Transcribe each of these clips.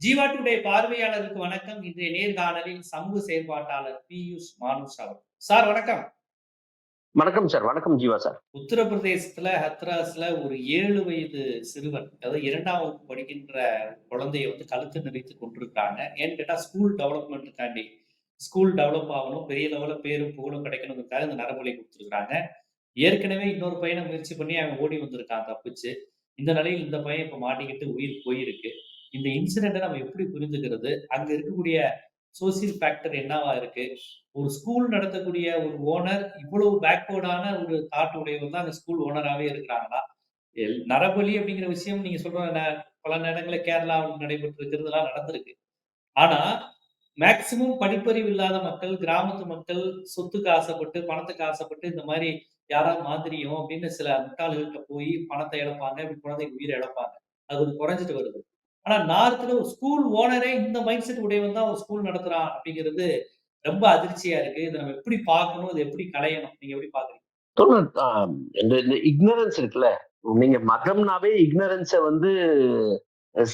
Jeeva today பார்வையாளருக்கு வணக்கம். இன்றைய நேர்காணலில் சமூக செயற்பாட்டாளர் பியூஷ் மானுஷ் அவர். சார் வணக்கம். வணக்கம் சார். வணக்கம் ஜீவா சார். உத்தரப்பிரதேசத்துல ஹத்ராஸ்ல ஒரு 7 வயது சிறுவன், அதாவது 2ஆம் வகுப்பு படிக்கின்ற குழந்தைய வந்து கழுத்து நெரித்து கொன்றுருக்காங்க. ஏன்னு கேட்டா ஸ்கூல் டெவலப்மென்ட்க்காண்டி. ஸ்கூல் டெவலப் ஆகணும், பெரிய லெவல்ல பேரும் புகழும் கிடைக்கணும்ன்றதுக்காக இந்த நரபலி குடுத்துருக்காங்க. ஏற்கனவே இன்னொரு பையன முயற்சி பண்ணி அவன் ஓடி வந்திருக்கான் தப்பிச்சு. இந்த நிலையில் இந்த பையன் இப்ப மாட்டிக்கிட்டு உயிர் போயிருக்கு. இந்த இன்சிடென்ட்ட நம்ம எப்படி புரிந்துக்கிறது? அங்க இருக்கக்கூடிய சோசியல் ஃபேக்டர் என்னவா இருக்கு? ஒரு ஸ்கூல் நடத்தக்கூடிய ஒரு ஓனர் இவ்வளவு பேக்வேர்டான ஒரு தாட் உடையவர் தான் அந்த ஸ்கூல் ஓனராவே இருக்கிறாங்களா? நரபலி அப்படிங்கிற விஷயம் நீங்க சொல்ற ந பல நேரங்கள்ல கேரளாவில் இருக்கிறதுலாம் நடந்திருக்கு. ஆனா, மேக்ஸிமம் படிப்பறிவு இல்லாத மக்கள், கிராமத்து மக்கள் சொத்துக்கு ஆசைப்பட்டு, பணத்துக்கு ஆசைப்பட்டு இந்த மாதிரி யாராவது மாதிரியும் அப்படின்னு சில முட்டாள்கள்கிட்ட போய் பணத்தை இழப்பாங்க. இப்படி குழந்தைக்கு உயிரை இழப்பாங்க. அது கொஞ்சம் குறைஞ்சிட்டு வருது. ஆனா நார்த்ல ஒரு ஸ்கூல் ஓனரே இந்த மைண்ட் செட் உடையவன் தான் ஒரு ஸ்கூல் நடத்துறான் அப்படிங்கிறது ரொம்ப அதிர்ச்சியா இருக்கு. இதை நம்ம எப்படி பார்க்கணும்? இத எப்படி களையணும்? நீங்க எப்படி பார்க்குறீங்க? இந்த இந்த இக்னரன்ஸ் இருக்குல்ல, நீங்க மதம்னாவே இக்னரன்ஸ வந்து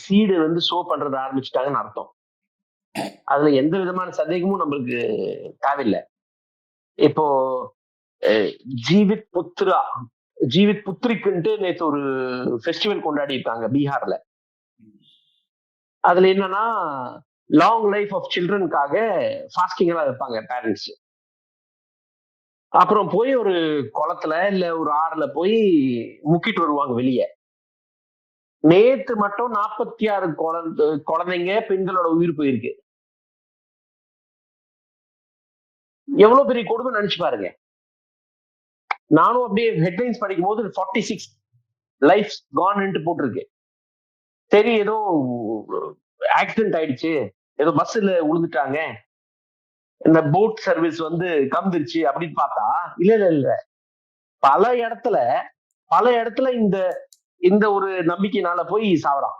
சீடு வந்து ஷோ பண்றது ஆரம்பிச்சுட்டாங்கன்னு அர்த்தம். அதுல எந்த விதமான சந்தேகமும் நம்மளுக்கு தேவையில்லை இப்போ ஜீவித் புத்ரா ஜீவித் புத்ரிக்குன்ட்டு நேற்று ஒரு ஃபெஸ்டிவல் கொண்டாடி இருக்காங்க பீகார்ல. அதுல என்னன்னா, லாங் லைஃப் ஆஃப் சில்ட்ரனுக்காக ஃபாஸ்டிங் எல்லாம் வைப்பாங்க பேரண்ட்ஸ். அப்புறம் போய் ஒரு குளத்துல, இல்ல ஒரு ஆறுல போய் முக்கிட்டு வருவாங்க வெளியே நேத்து மட்டும் 46 குழந்த குழந்தைங்க, பெண்களோட உயிர் போயிருக்கு. எவ்வளவு பெரிய கொடுமை நினைச்சு பாருங்க. நானும் அப்படியே ஹெட்லைன்ஸ் படிக்கும் போது ஃபார்ட்டி சிக்ஸ் லைஃப் கவர்மெண்ட் போட்டிருக்கு. சரி ஏதோ ஆக்சிடென்ட் ஆயிடுச்சு. ஏதோ பஸ்ல உழுதுட்டாங்க இந்த போட் சர்வீஸ் வந்து கம்பிருச்சு அப்படின்னு பார்த்தா, இல்ல இல்ல இல்ல. பல இடத்துல பல இடத்துல இந்த இந்த ஒரு நம்பிக்கையினால போய் சாவறான்.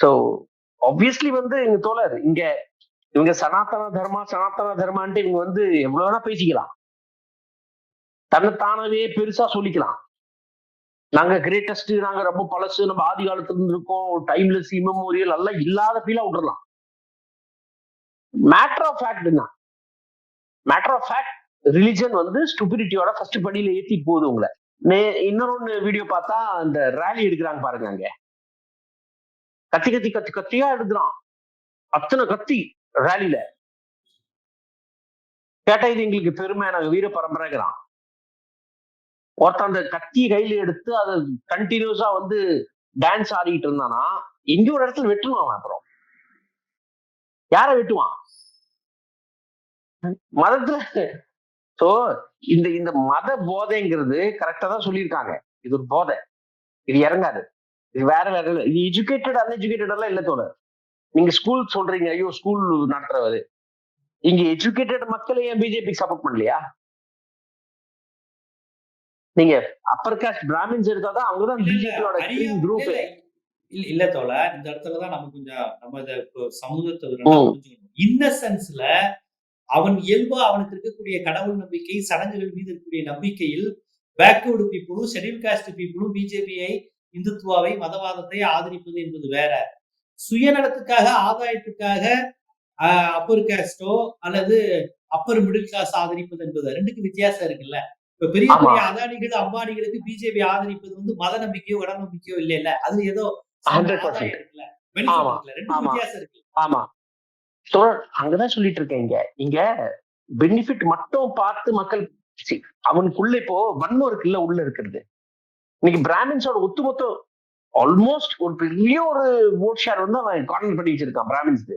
சோ ஆப்வியஸ்லி வந்து எங்க தோழர் இங்க இவங்க சனாதன தர்மா, சனாதன தர்மான்ட்டு இவங்க வந்து எவ்வளவு வேணா பேசிக்கலாம். தன்னைத்தானவே பெருசா சொல்லிக்கலாம். நாங்க கிரேட்டஸ்ட், நாங்க ரொம்ப பழசு, நம்ம ஆதி காலத்துல இருந்து இருக்கோம், டைம்லெஸ், இம்மெமோரியல் எல்லாம் இல்லாத ஃபீலா விட்டுறலாம். மேட்டர் ஆஃப் ஃபேக்ட் என்ன? மேட்டர் ஆஃப் ஃபேக்ட் ரிலிஜன் வந்து ஸ்டூபிடிட்டியோட ஃபர்ஸ்ட் படியில ஏத்திட்டு போகுது உங்களை நே இன்னொன்னு வீடியோ பார்த்தா அந்த ரேலி எடுக்கிறாங்க பாருங்க அங்க. கத்தி கத்தி கத்தி கத்தியா எடுக்கிறான் அத்தனை கத்தி ரேலியில கேட்டா இது எங்களுக்கு பெருமை நாங்க வீர பரம்பரைங்கிறான். ஒருத்தன் அந்த கத்தி கையில எடுத்து அத கண்டினியூஸா வந்து டான்ஸ் ஆடிக்கிட்டு இருந்தானா, எங்கேயோ ஒரு இடத்துல வெட்டுவான் அப்புறம். யார வெட்டுவான்? மதத்துல சோ இந்த இந்த மத போதைங்கிறது கரெக்டா தான் சொல்லியிருக்காங்க. இது ஒரு போதை. இது இறங்காது. இது வேற வேற இது எஜுகேட்டட், அன்எஜுகேட்டட் எல்லாம் இல்ல தோழர். நீங்க ஸ்கூல் சொல்றீங்க. ஐயோ! ஸ்கூல் நடத்துறவரு. இங்க எஜுகேட்டட் மக்கள் ஏன் பிஜேபிக்கு சப்போர்ட் பண்ணலையா? நீங்க அப்பர் காஸ்ட் பிராமின்ஸ் எடுத்தா தான் அவங்க தான். பிஜேபியோட குரூப். இல்ல. இல்ல தோழர். இந்த இடத்துல தான் நம்ம கொஞ்சம் நம்ம இத சமூகத்த. இன்னசென்ஸ்ல அவன் இயல்பா அவனுக்கு இருக்கக்கூடிய கடவுள் நம்பிக்கை, சடங்குகள் மீது இருக்கக்கூடிய நம்பிக்கையில் பேக்வர்ட் பீப்பிளும், ஷெட்யூல் காஸ்ட் பீப்பிளும் பிஜேபியை, இந்துத்துவாவை, மதவாதத்தை ஆதரிப்பது என்பது வேற. சுயநலத்துக்காக, ஆதாயத்துக்காக அப்பர் காஸ்ட்டோ அல்லது அப்பர் மிடில் கிளாஸ் ஆதரிப்பது என்பது 2க்கும் வித்தியாசம் இருக்குல்ல. இப்ப பெரிய. பெரிய அதானிகள், அம்பானிகளுக்கு பிஜேபி ஆதரிப்பது வந்து மத நம்பிக்கையோ, இட நம்பிக்கையோ இல்லைல்ல. அது ஏதோ சம 100% ஆதாயம் இருக்குல்ல. பெனிஃபிட் ஆமா, இருக்குல்ல. 2க்கும் ஆமா, வித்தியாசம் இருக்கு. ஆமா. தோழர் அங்கதான் சொல்லிட்டு இருக்கேன் இங்க. இங்க பெனிஃபிட் மட்டும் பார்த்து மக்கள் அவனுக்குள்ள இப்போ வன்மம் இருக்குல்ல உள்ள இருக்கிறது. இன்னைக்கு பிராமின்ஸோட ஒட்டுமொத்த ஆல்மோஸ்ட் ஒரு பெரிய ஒரு வோட் ஷேர் வந்து அவன் கார்னர் பண்ணி வச்சிருக்கான் பிராமின்ஸ்க்கு.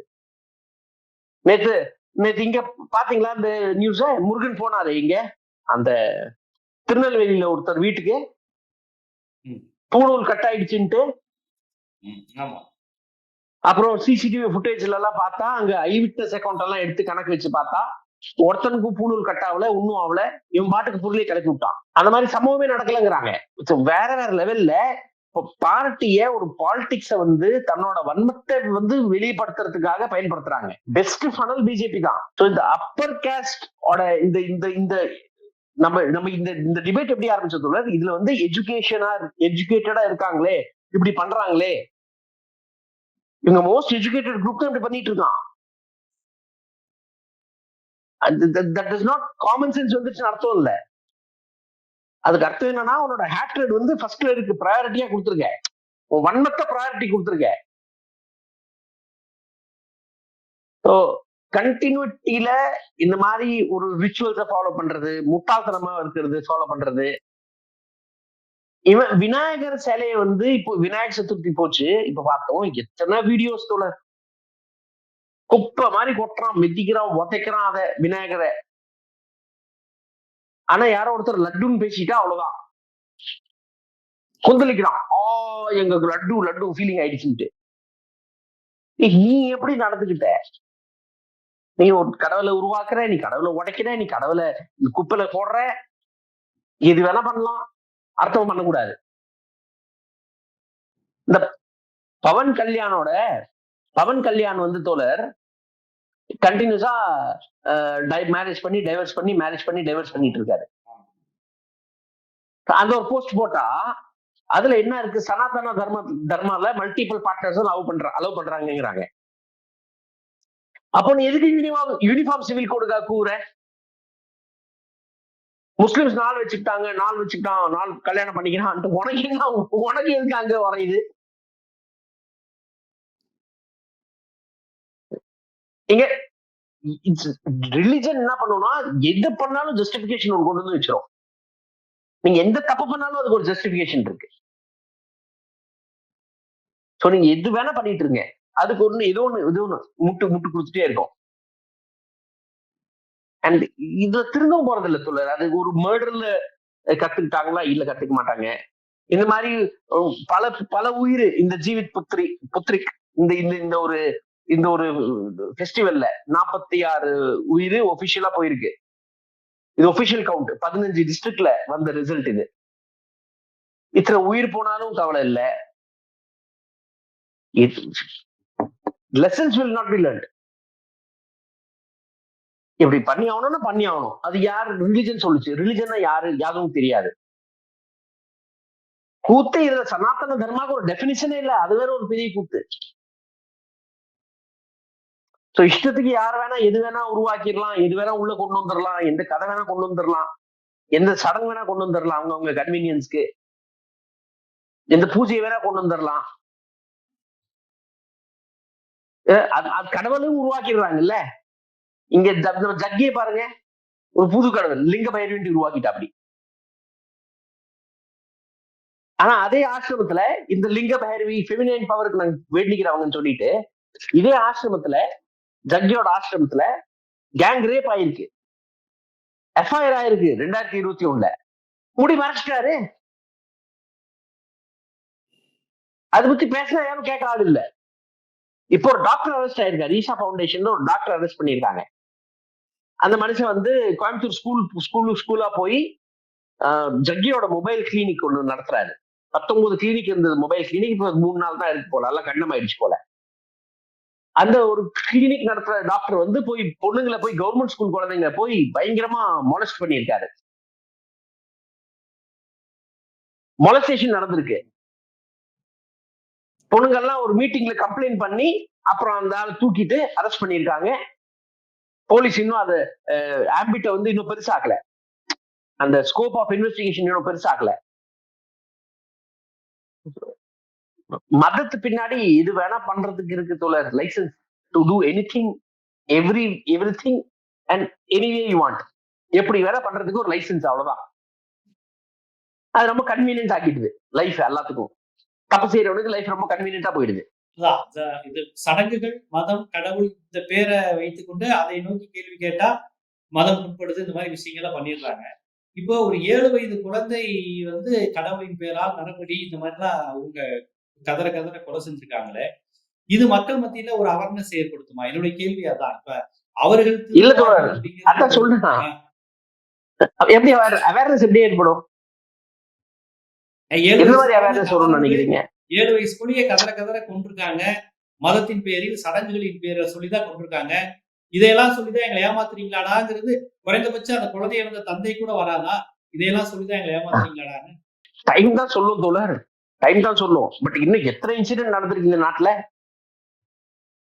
நேத்து நேத்து இங்க பாத்தீங்களா இந்த நியூஸ? முருகன் போனாரு இங்க. அந்த திருநெல்வேலியில ஒருத்தர் வீட்டுக்கு. பூணூல் கட் ஆயிடுச்சுன்ட்டு. அப்புறம் சிசிடிவி ஃபுட்டேஜ்ல எல்லாம் பார்த்தா, அங்க ஐ விட்னஸ் அக்கவுண்ட் எல்லாம் எடுத்து கணக்கு வச்சு பார்த்தா, ஒருத்தனுக்கும் பூணூல் கட் ஆகல, ஒண்ணும் ஆகல. இவன் பாட்டுக்கு பொருளைய கிளப்பி விட்டான். அந்த மாதிரி சம்பவமே நடக்கலங்கிறாங்க. வேற வேற லெவல்ல இப்போ பார்ட்டிய ஒரு பாலிடிக்ஸ வந்து தன்னோட வன்மத்தை வந்து வெளிப்படுத்துறதுக்காக பயன்படுத்துறாங்க. பெஸ்ட் ஃபனல் பிஜேபி தான். இந்த அப்பர் காஸ்ட் இந்த இந்த இந்த நம்ம நம்ம இந்த இந்த டிபேட் எப்படி ஆரம்பிச்சது தோழர்? இதுல வந்து எஜுகேஷனா எஜுகேட்டடா இருக்காங்களே, இப்படி பண்றாங்களே, இவங்க மோஸ்ட் எஜுகேட்டட் குரூப் தான் இப்படி பண்ணிட்டு இருக்கான். That is not common sense வந்துச்சு அர்த்தம் இல்ல. அதுக்கு அர்த்தம் என்னன்னா உன்னோட ஹேட்ரட் வந்து ஃபர்ஸ்ட்ல இருக்கு ப்ரையாரிட்டியா கொடுத்துருக்க. உன் வன்மத்தை ப்ரையாரிட்டி கொடுத்துருக்க. ஸோ கண்டினியூட்டியில இந்த மாதிரி ஒரு ரிச்சுவல்ஸை ஃபாலோ பண்றது முட்டாள்தனமா இருக்கிறது ஃபாலோ பண்றது. இவன் விநாயகர் சிலையை வந்து இப்போ விநாயகர் சதுர்த்தி போச்சு. இப்ப பார்த்தோம் எத்தனை வீடியோஸ் தோல குப்பை மாதிரி கொட்டுறான் மிதிக்கிறான் உதைக்கிறான் அத விநாயகரை. ஆனா யாரோ ஒருத்தர் லட்டுன்னு பேசிட்டா அவ்வளவுதான். கொந்தளிக்கிறான். ஆ எங்களுக்கு லட்டு லட்டு ஃபீலிங் ஆயிடுச்சுன்ட்டு நீ எப்படி நடந்துகிட்ட? நீ ஒரு கடவுளை உருவாக்குற நீ கடவுளை உடைக்கிற நீ கடவுளை குப்பையில போடுற. எது வேணா பண்ணலாம். அர்த்தம் பண்ணக்கூடாது. இந்த பவன் கல்யாணோட பவன் கல்யாண் வந்து தோழர் கண்டினியூஸா மேரேஜ் பண்ணி டைவர்ஸ் பண்ணி மேரேஜ் பண்ணி டைவர்ஸ் பண்ணிட்டு இருக்காரு. அந்த ஒரு போஸ்ட் போட்டா அதுல என்ன இருக்கு? சனாதன தர்ம தர்மால மல்டிபிள் பார்ட்னர்ஸ் அலோவ் பண்ற அலோவ் பண்றாங்கங்கிறாங்க. அப்போ நீ எதுக்கு யூனிஃபார்ம் யூனிஃபார்ம் சிவில் கோடுக்கா கூற முஸ்லிம்ஸ் நாள் வச்சுக்கிட்டாங்க நாள் வச்சுக்கிட்டான் நாள் கல்யாணம் பண்ணிக்கிறான் உனக்கு என்ன உனக்கு எதுக்கு அங்க வரையுது இங்க ரிலிஜன் என்ன பண்ணும்னா எது பண்ணாலும் ஜஸ்டிபிகேஷன் ஒன்று கொண்டு வந்து வச்சிரும். நீங்க எந்த தப்பு பண்ணாலும் அதுக்கு ஒரு ஜஸ்டிபிகேஷன் இருக்கு. ஸோ நீங்க எது வேணா பண்ணிட்டு இருங்க. அதுக்கு ஒண்ணு ஏதோ ஒண்ணு ஏதோ ஒண்ணு முட்டு முட்டு கொடுத்துட்டே இருக்கும். அண்ட் இதுல திரும்பவும் போறது இல்ல சொல்லு அது ஒரு மர்டர்ல கத்துக்கிட்டாங்களா? இல்ல கத்துக்க மாட்டாங்க. இந்த மாதிரி பல பல உயிர் இந்த ஜீவித் புத்திரி புத்திரிக் இந்த இந்த இந்த ஒரு இந்த ஒரு ஃபெஸ்டிவல்ல நாற்பத்தி ஆறு உயிர் ஒபிஷியலா போயிருக்கு. இது ஒபிஷியல் கவுண்ட் பதினஞ்சு டிஸ்ட்ரிக்ட்ல வந்த ரிசல்ட் இது. இத்தனை உயிர் போனாலும் கவலை இல்ல. Lessons will not be learned இப்படி பண்ணி ஆகணும்னா பண்ணி ஆகணும். அது யார் ரிலிஜன் சொல்லுச்சு? ரிலிஜன் யாரு? யாரும் தெரியாது. கூத்து இதுல சனாதன தர்மாவுக்கு ஒரு டெபினிஷனே இல்ல. அது வேற ஒரு பெரிய கூத்து. ஸோ இஷ்டத்துக்கு யார் வேணா எது வேணா உருவாக்கிடலாம். எது வேணா உள்ள கொண்டு வந்துடலாம். எந்த கதை வேணா கொண்டு வந்துடலாம். எந்த சடங்கு வேணா கொண்டு வந்துடலாம். அவங்க அவங்க கன்வீனியன்ஸ்க்கு எந்த பூஜையை வேணா கொண்டு வந்துடலாம். அது கடவுளும் உருவாக்கிடுறாங்கல்ல? இங்க நம்ம ஜக்கியை பாருங்க. ஒரு புது கடவுள் லிங்க பைரவின்ட்டு உருவாக்கிட்டா அப்படி ஆனா அதே ஆசிரமத்துல இந்த லிங்க பைரவி ஃபெமினைன் பவருக்கு நாங்க வேண்டிக்கிறவங்கன்னு சொல்லிட்டு இதே ஆசிரமத்துல ஜக்கியோட ஆசிரமத்துல கேங் ரேப் ஆயிருக்கு. எஃப்ஐஆர் ஆயிருக்கு ரெண்டாயிரத்தி இருபத்தி ஒண்ணுல. முடி மறைச்சிட்டாரு. அதை பத்தி பேசினா யாரும் கேட்க ஆள் இல்ல. இப்போ ஒரு டாக்டர் அரெஸ்ட் ஆயிருக்காரு. ஈஷா ஃபவுண்டேஷன்ல ஒரு டாக்டர் அரெஸ்ட் பண்ணியிருக்காங்க. அந்த மனுஷன் வந்து கோயம்புத்தூர் ஸ்கூல் ஸ்கூலு ஸ்கூலா போய் ஜக்கியோட மொபைல் கிளினிக் ஒன்று நடத்துறாரு. பத்தொன்பது கிளினிக் இருந்தது மொபைல் கிளினிக் இப்போ மூணு நாள் தான் இருக்கு போல. எல்லாம் கண்ணம் ஆயிடுச்சு போல. அந்த ஒரு கிளினிக் நடத்துற டாக்டர் வந்து போய் பொண்ணுங்களை போய் கவர்மெண்ட் ஸ்கூல் குழந்தைங்க போய் பயங்கரமா மொலஸ்ட் பண்ணியிருக்காரு. மொலஸ்டேஷன் நடந்திருக்கு. பொண்ணுங்கள்லாம் ஒரு மீட்டிங்ல கம்ப்ளைண்ட் பண்ணி அப்புறம் அந்த ஆளை தூக்கிட்டு அரெஸ்ட் பண்ணியிருக்காங்க. போலீஸ் இன்னும் அது ஆம்பிட்ட வந்து இன்னும் பெருசாக்கல. அந்த ஸ்கோப் ஆஃப் இன்வெஸ்டிகேஷன் இன்னும் பெருசாக்கல. மதத்து பின்னாடி இது வேணா பண்றதுக்கு இருக்கு தோழர். License to do anything every everything and anyway you want எப்படி வேற பண்றதுக்கு ஒரு லைசன்ஸ் அவ்வளவுதான். அது ரொம்ப கன்வீனியன்ட் ஆக்கிடுது லைஃப் எல்லாத்துக்கும். தப்பு செய்யறவனுக்கு லைஃப் ரொம்ப கன்வீனியன்ட்டா போயிடுது. இது சடங்குகள் மதம் கடவுள் இந்த பேரை வைத்துக்கொண்டு அதை நோக்கி கேள்வி கேட்டா மதம் முற்படுது இந்த மாதிரி விஷயங்கள்லாம் பண்ணிடுறாங்க. இப்போ ஒரு ஏழு வயது குழந்தை வந்து கடவுளின் பேரால் நரபடி இந்த மாதிரிலாம் அவங்க கதற கதற கொலை செஞ்சிருக்காங்களே இது மக்கள் மத்தியில ஒரு அவேர்னஸ் ஏற்படுத்துமா? என்னுடைய கேள்வி அதான். இப்ப அவர்கள் இல்ல சொல்றேன். எப்படி அவேர்னஸ் எப்படி ஏற்படும்? நினைக்கிறீங்க? ஏழு வயசு புள்ளிய கதற கதற கொண்டிருக்காங்க. மதத்தின் பேரில் சடங்குகளின் பேரை சொல்லிதான் கொண்டிருக்காங்க. இதையெல்லாம் சொல்லிதான் எங்களை ஏமாத்துறீங்களாடாங்கிறது குறைந்தபட்சம் அந்த குழந்தைய வந்த தந்தை கூட வராதா? இதையெல்லாம் சொல்லிதான் எங்களை ஏமாத்துறீங்களாடான்னு. டைம் தான் சொல்லும் தோழர். டைம் தான் சொல்லும். பட் இன்னும் எத்தனை இன்சிடென்ட் நடந்திருக்கு இந்த நாட்டுல?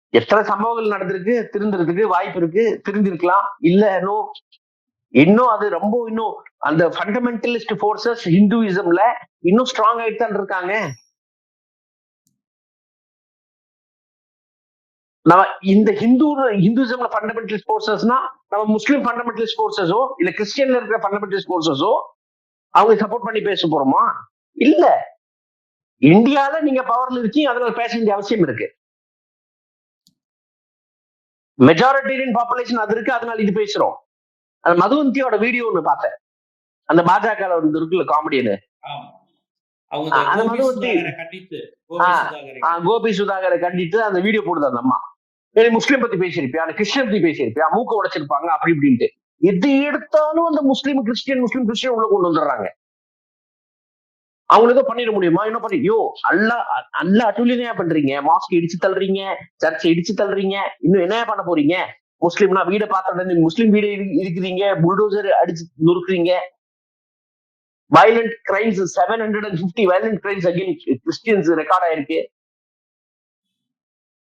எத்தனை சம்பவங்கள் நடந்திருக்கு? திருந்துறதுக்கு வாய்ப்பு இருக்கு? திருந்திருக்கலாம்? இல்ல இன்னும் இன்னும் அது ரொம்ப இன்னும் அந்த ஃபண்டமெண்டலிஸ்ட் ஃபோர்ஸஸ் ஹிந்துவிசம்ல இன்னும் ஸ்ட்ராங் ஆயிட்டு தான் இருக்காங்க. நம்ம இந்த ஹிந்து ஹிந்துசம்ல ஃபண்டமெண்டல் ஃபோர்ஸஸ்னா நம்ம முஸ்லீம் ஃபண்டமெண்டல் ஃபோர்ஸஸோ இல்ல கிறிஸ்டியன்ல இருக்கிற ஃபண்டமெண்டல் ஃபோர்ஸஸோ அவங்க சப்போர்ட் பண்ணி பேச போறோமா? இல்ல. இந்தியால நீங்க பவர்ல இருக்கீங்க அதனால பேச வேண்டிய அவசியம் இருக்கு. மெஜாரிட்டேரியன் பாப்புலேஷன் அது இருக்கு அதனால இது பேசுறோம். அந்த மதுவந்தியோட வீடியோ ஒண்ணு பார்த்தேன். அந்த பாஜக வந்து இருக்குல்ல காமெடியனு ஆமா. அவங்க ஆ, இந்த அந்த கோபி சுதாகரை கண்டித்து அந்த வீடியோ போடுது அந்த அம்மா. முஸ்லீம் பத்தி பேசியிருப்பியா? கிறிஸ்டியன் பத்தி பேசியிருப்பியா? மூக்க உடைச்சிருப்பாங்க அப்படி இப்படின்ட்டு. எது எடுத்தாலும் அந்த முஸ்லீம் கிறிஸ்டியன் முஸ்லீம் கிறிஸ்டியன் உள்ள கொண்டு வந்துடுறாங்க. அவங்களுக்கு பண்ணிட முடியுமா? என்ன பண்ணி யோ அல்ல அல்ல அட்டுலியா பண்றீங்க. மாஸ்க் இடிச்சு தள்ளுறீங்க சர்ச்சை இடிச்சு தள்ளுறீங்க. இன்னும் என்ன பண்ண போறீங்க? முஸ்லீம்னா வீடை பார்த்த முஸ்லீம் வீடு இருக்கிறீங்க புல்டோசர் அடிச்சு நொறுக்குறீங்க. Violent crimes seven hundred and fifty violent crimes against Christians record ஆயிருக்கு.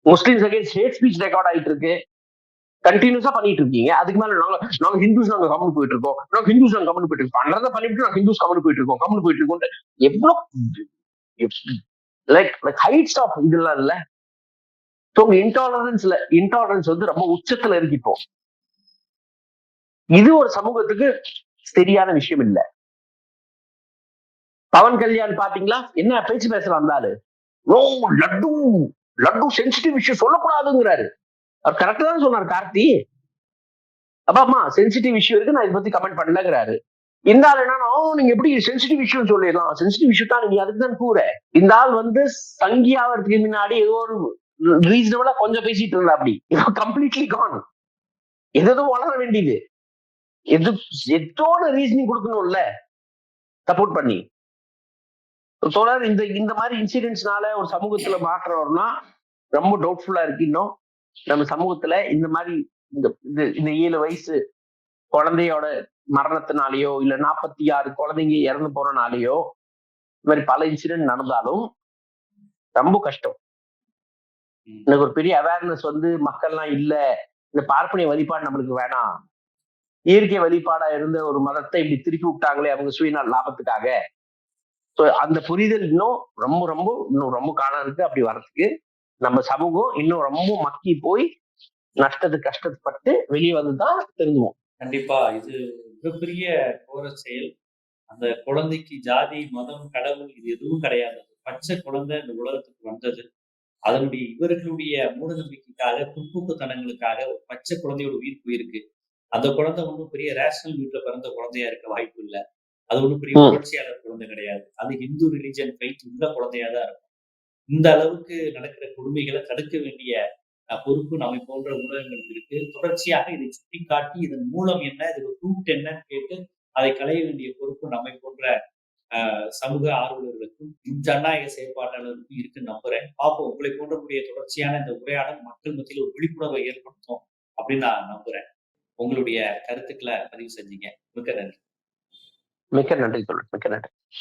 Muslims against hate speech record ஆயிட்டு இருக்கு கண்டினியூஸா பண்ணிட்டு இருக்கீங்க. அதுக்கு மேல நாங்க நாங்க ஹிந்துஸ் நாங்க கம்மனு போயிட்டு இருக்கோம். நாங்க ஹிந்துஸ் நாங்க கம்மனு போயிட்டு இருக்கோம். பண்றதை பண்ணிட்டு நாங்க ஹிந்துஸ் கம்மனு போயிட்டு இருக்கோம். கம்முன்னு போயிட்டு இருக்கோம் எவ்வளவு லைக் லைக் ஹைட்ஸ் ஆஃப் இதெல்லாம் இல்ல. ஸோ உங்க இன்டாலரன்ஸ்ல இன்டாலரன்ஸ் வந்து ரொம்ப உச்சத்துல இருக்கு இப்போ. இது ஒரு சமூகத்துக்கு சரியான விஷயம் இல்ல. பவன் கல்யாண் பாத்தீங்களா? என்ன பேச்சு பேசுறான் அந்த ஆளு? லட்டு லட்டு சென்சிட்டிவ் விஷயம் சொல்லக்கூடாதுங்கிறாரு. அவர் கரெக்டா தான் சொன்னார் கார்த்தி. அப்பா அம்மா சென்சிட்டிவ் விஷயம் இருக்கு நான் இதை பத்தி கமெண்ட் பண்ணலங்கிறாரு. இந்த ஆள் என்னன்னா நீங்க எப்படி சென்சிட்டிவ் விஷயம் சொல்லிடலாம்? சென்சிட்டிவ் விஷயம் தான் நீங்க அதுக்கு தான் கூற. இந்த ஆள் வந்து சங்கி ஆகிறதுக்கு முன்னாடி ஏதோ ஒரு ரீசனபிளா கொஞ்சம் பேசிட்டு இருந்தா அப்படி. இப்போ கம்ப்ளீட்லி கான் எதோ வளர வேண்டியது. எது எத்தோட ரீசனிங் கொடுக்கணும்ல. சப்போர்ட் பண்ணி. தொடர் இந்த இந்த மாதிரி இன்சிடென்ட்ஸ்னால ஒரு சமூகத்துல மாற்றம் வரும்னா ரொம்ப டவுட்ஃபுல்லா இருக்கு இன்னும். நம்ம சமூகத்துல இந்த மாதிரி இந்த இது- இந்த ஏழு வயசு குழந்தையோட மரணத்தினாலேயோ இல்ல நாற்பத்தி ஆறு குழந்தைங்க இறந்து போறனாலேயோ இந்த மாதிரி பல இன்சிடென்ட் நடந்தாலும் ரொம்ப கஷ்டம். எனக்கு ஒரு பெரிய அவேர்னஸ் வந்து மக்கள்லாம் இல்ல. இந்த பார்ப்பனிய வழிபாடு நம்மளுக்கு வேணாம். இயற்கை வழிபாடா இருந்த ஒரு மதத்தை இப்படி திருப்பி விட்டாங்களே அவங்க சுயநல லாபத்துக்காக. ஸோ அந்த புரிதல் இன்னும் ரொம்ப ரொம்ப இன்னும் ரொம்ப காலம் இருக்கு. அப்படி வர்றதுக்கு நம்ம சமூகம் இன்னும் ரொம்ப மக்கி போய் நஷ்டத்து கஷ்டப்பட்டு வெளியே வந்துதான் திருந்துவோம் கண்டிப்பா. இது மிகப்பெரிய கோர செயல். அந்த குழந்தைக்கு ஜாதி மதம் கடவுள் இது எதுவும் கிடையாது. பச்சை குழந்தை இந்த உலகத்துக்கு வந்தது. அதனுடைய இவர்களுடைய மூட நம்பிக்கைக்காக பிற்போக்குத்தனங்களுக்காக ஒரு பச்சை குழந்தையோட உயிர் போயிருக்கு. அந்த குழந்தை ஒன்றும் பெரிய ரேஷனல் வீட்டுல பிறந்த குழந்தையா இருக்க வாய்ப்பு இல்லை. அது ஒன்றும் பெரிய. புரட்சியாளர் குழந்தை கிடையாது. அது இந்து ரிலிஜன் ஃபைட் உள்ள குழந்தையா தான் இருக்கும். இந்த அளவுக்கு நடக்கிற கொடுமைகளை தடுக்க வேண்டிய பொறுப்பு நம்மை போன்ற ஊடகங்களுக்கு இருக்கு. தொடர்ச்சியாக இதை சுட்டிக்காட்டி இதன் மூலம் என்ன இது ரூட் என்னன்னு கேட்டு அதை களைய வேண்டிய பொறுப்பு நம்மை போன்ற சமூக ஆர்வலர்களுக்கும் ஜனநாயக செயற்பாட்டாளருக்கும் இருக்குன்னு நம்புறேன். பார்ப்போம் உங்களை போன்றக்கூடிய தொடர்ச்சியான இந்த உரையாடல் மக்கள் மத்தியில் ஒரு விழிப்புணர்வை ஏற்படுத்தும் அப்படின்னு நான் நம்புறேன். உங்களுடைய கருத்துக்களை பதிவு செஞ்சீங்க. மிக்க நன்றி. மிக்க நன்றி மிக்க நன்றி.